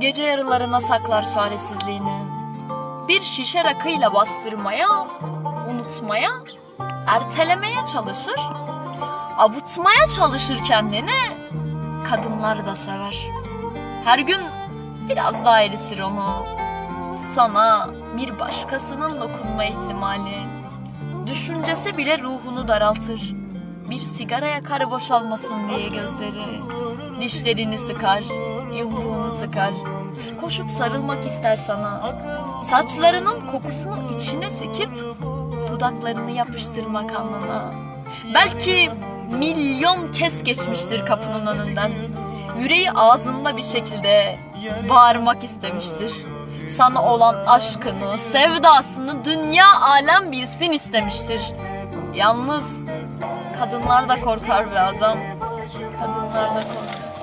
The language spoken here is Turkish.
Gece yarılarına saklar çaresizliğini. Bir şişe rakıyla bastırmaya, unutmaya, ertelemeye çalışır. Avutmaya çalışır kendini. Kadınlar da sever. Her gün biraz daha eritir onu. Sana bir başkasının dokunma ihtimali. Düşüncesi bile ruhunu daraltır. Bir sigara yakar boşalmasın diye gözleri. Dişlerini sıkar, yumruğunu sıkar. Koşup sarılmak ister sana. Saçlarının kokusunu içine çekip dudaklarını yapıştırmak alnına. Belki milyon kez geçmiştir kapının önünden. Yüreği ağzında bir şekilde bağırmak istemiştir. Sana olan aşkını, sevdasını dünya alem bilsin istemiştir. Yalnız kadınlar da korkar be adam. Kadınlar da korkar.